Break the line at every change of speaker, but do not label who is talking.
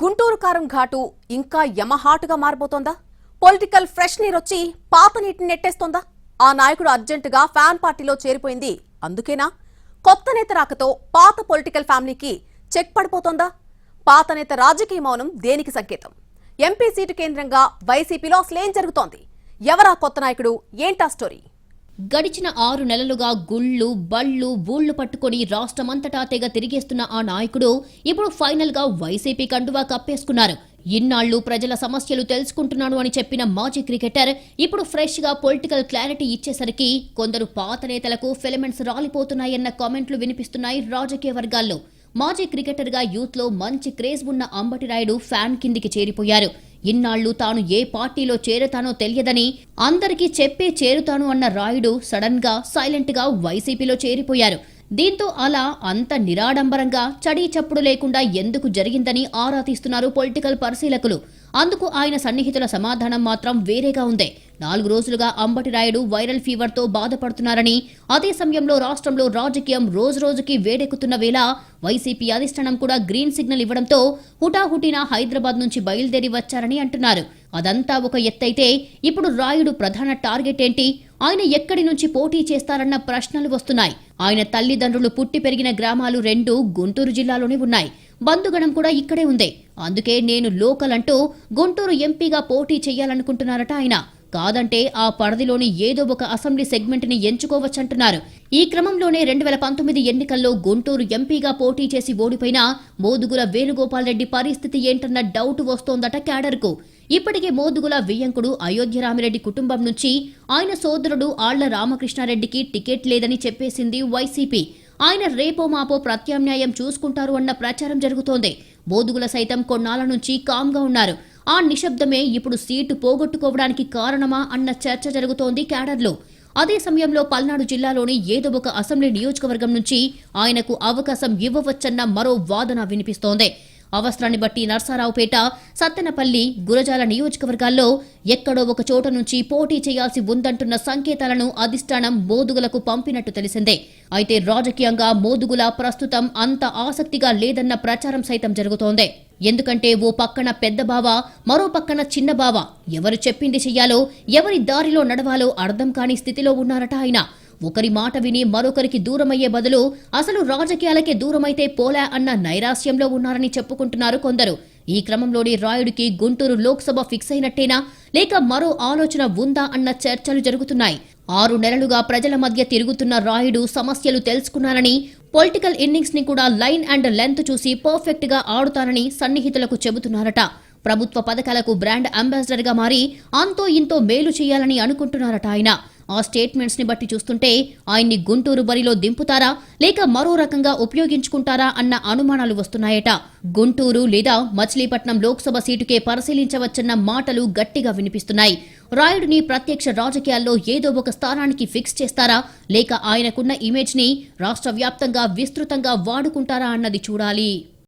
గుంటూరు కారం ఘాటు ఇంకా యమహాటుగా మారిపోతోందా పొలిటికల్ ఫ్రెష్ నీరు వచ్చి పాత నీటిని నెట్టేస్తోందా? ఆ నాయకుడు అర్జెంటుగా ఫ్యాన్ పార్టీలో చేరిపోయింది. అందుకేనా? కొత్త నేత రాకతో పాత పొలిటికల్ ఫ్యామిలీకి చెక్ పడిపోతోందా? పాత నేత రాజకీయ మౌనం దేనికి సంకేతం? ఎంపీ సీటు కేంద్రంగా వైసీపీలో అసలేం జరుగుతోంది? ఎవరా కొత్త నాయకుడు? ఏంటా స్టోరీ?
గడిచిన ఆరు నెలలుగా గుళ్ళు బళ్ళు బూళ్ళు పట్టుకొని రాష్ట్రమంతటా తెగ తిరిగేస్తున్న ఆ నాయకుడు ఇప్పుడు ఫైనల్గా వైసీపీ కండువా కప్పేసుకున్నారు. ఇన్నాళ్ళు ప్రజల సమస్యలు తెలుసుకుంటున్నాను అని చెప్పిన మాజీ క్రికెటర్ ఇప్పుడు ఫ్రెష్గా పొలిటికల్ క్లారిటీ ఇచ్చేసరికి కొందరు పాత నేతలకు ఫిలమెంట్స్ రాలిపోతున్నాయన్న కామెంట్లు వినిపిస్తున్నాయి రాజకీయ వర్గాల్లో. మాజీ క్రికెటర్గా యూత్లో మంచి క్రేజ్ ఉన్న అంబటి రాయుడు ఫ్యాన్ కిందికి చేరిపోయారు. ఇన్నాళ్ళు తాను ఏ పార్టీలో చేరతానో తెలియదని అందరికీ చెప్పే చేరుతాను అన్న రాయుడు సడన్గా సైలెంట్గా వైసీపీలో చేరిపోయారు. దీంతో అలా అంత నిరాడంబరంగా చడీ చప్పుడు లేకుండా ఎందుకు జరిగిందని ఆరా తీస్తున్నారు పొలిటికల్ పరిశీలకులు. అందుకు ఆయన సన్నిహితుల సమాధానం మాత్రం వేరేగా ఉంది. నాలుగు రోజులుగా అంబటి రాయుడు వైరల్ ఫీవర్తో బాధపడుతున్నారని అదే సమయంలో రాష్ట్రంలో రాజకీయం రోజురోజుకి వేడెక్కుతున్న వేళ వైసీపీ అధిష్టానం కూడా గ్రీన్ సిగ్నల్ ఇవ్వడంతో హుటాహుటిన హైదరాబాద్ నుంచి బయలుదేరి వచ్చారని అంటున్నారు. అదంతా ఒక ఎత్తైతే ఇప్పుడు రాయుడు ప్రధాన టార్గెట్ ఏంటి? ఆయన ఎక్కడి నుంచి పోటీ చేస్తారన్న ప్రశ్నలు వస్తున్నాయి. ఆయన తల్లిదండ్రులు పుట్టి పెరిగిన గ్రామాలు రెండు గుంటూరు జిల్లాలోనే ఉన్నాయి. బంధుగణం కూడా ఇక్కడే ఉంది. అందుకే నేను లోకల్ అంటూ గుంటూరు ఎంపీగా పోటీ చేయాలనుకుంటున్నారట ఆయన. కాదంటే ఆ పరిధిలోని ఏదో ఒక అసెంబ్లీ సెగ్మెంట్ని ఎంచుకోవచ్చంటున్నారు. ఈ క్రమంలోనే రెండు వేల పంతొమ్మిది ఎన్నికల్లో గుంటూరు ఎంపీగా పోటీ చేసి ఓడిపోయిన మోదుగుల వేణుగోపాల్ రెడ్డి పరిస్థితి ఏంటన్న డౌట్ వస్తోందట క్యాడర్కు. ఇప్పటికే మోదుగుల వియ్యంకుడు అయోధ్యరామిరెడ్డి కుటుంబం నుంచి ఆయన సోదరుడు ఆళ్ళ రామకృష్ణారెడ్డికి టికెట్ లేదని చెప్పేసింది వైసీపీ. ఆయన రేపో మాపో ప్రత్యామ్నాయం చూసుకుంటారు అన్న ప్రచారం జరుగుతోంది. బోదుగుల సైతం కొన్నాళ్ళ నుంచి కామ్గా ఉన్నారు. ఆ నిశ్శబ్దమే ఇప్పుడు సీటు పోగొట్టుకోవడానికి కారణమా అన్న చర్చ జరుగుతోంది క్యాడర్లో. అదే సమయంలో పల్నాడు జిల్లాలోని ఏదో ఒక అసెంబ్లీ నియోజకవర్గం నుంచి ఆయనకు అవకాశం ఇవ్వవచ్చన్న మరో వాదన వినిపిస్తోంది. అవసరాన్ని బట్టి నర్సారావుపేట సత్తెనపల్లి గురజాల నియోజకవర్గాల్లో ఎక్కడో ఒక చోట నుంచి పోటీ చేయాల్సి ఉందంటున్న సంకేతాలను అధిష్టానం మోదుగులకు పంపినట్టు తెలిసిందే. అయితే రాజకీయంగా మోదుగుల ప్రస్తుతం అంత ఆసక్తిగా లేదన్న ప్రచారం సైతం జరుగుతోంది. ఎందుకంటే ఓ పక్కన పెద్ద బావ మరో పక్కన చిన్న బావ. ఎవరు చెప్పింది చెయ్యాలో ఎవరి దారిలో నడవాలో అర్థం కాని స్థితిలో ఉన్నారట ఆయన. ఒకరి మాట విని మరొకరికి దూరమయ్యే బదులు అసలు రాజకీయాలకే దూరమైతే పోలా అన్న నైరాశ్యంలో ఉన్నారని చెప్పుకుంటున్నారు కొందరు. ఈ క్రమంలోనే రాయుడికి గుంటూరు లోక్సభ ఫిక్స్ అయినట్టేనా లేక మరో ఆలోచన ఉందా అన్న చర్చలు జరుగుతున్నాయి. ఆరు నెలలుగా ప్రజల మధ్య తిరుగుతున్న రాయుడు సమస్యలు తెలుసుకున్నారని పొలిటికల్ ఇన్నింగ్స్ని కూడా లైన్ అండ్ లెంత్ చూసి పర్ఫెక్ట్గా ఆడుతారని సన్నిహితులకు చెబుతున్నారట. ప్రభుత్వ పథకాలకు బ్రాండ్ అంబాసిడర్గా మారి అంతో ఇంతో మేలు చేయాలని అనుకుంటున్నారట ఆయన. ఆ స్టేట్మెంట్స్ని బట్టి చూస్తుంటే ఆయన్ని గుంటూరు బరిలో దింపుతారా లేక మరో రకంగా ఉపయోగించుకుంటారా అన్న అనుమానాలు వస్తున్నాయట. గుంటూరు లేదా మచిలీపట్నం లోక్సభ సీటుకే పరిశీలించవచ్చన్న మాటలు గట్టిగా వినిపిస్తున్నాయి. రాయుడిని ప్రత్యక్ష రాజకీయాల్లో ఏదో ఒక స్థానానికి ఫిక్స్ చేస్తారా లేక ఆయనకున్న ఇమేజ్ని రాష్ట్ర వ్యాప్తంగా విస్తృతంగా వాడుకుంటారా అన్నది చూడాలి.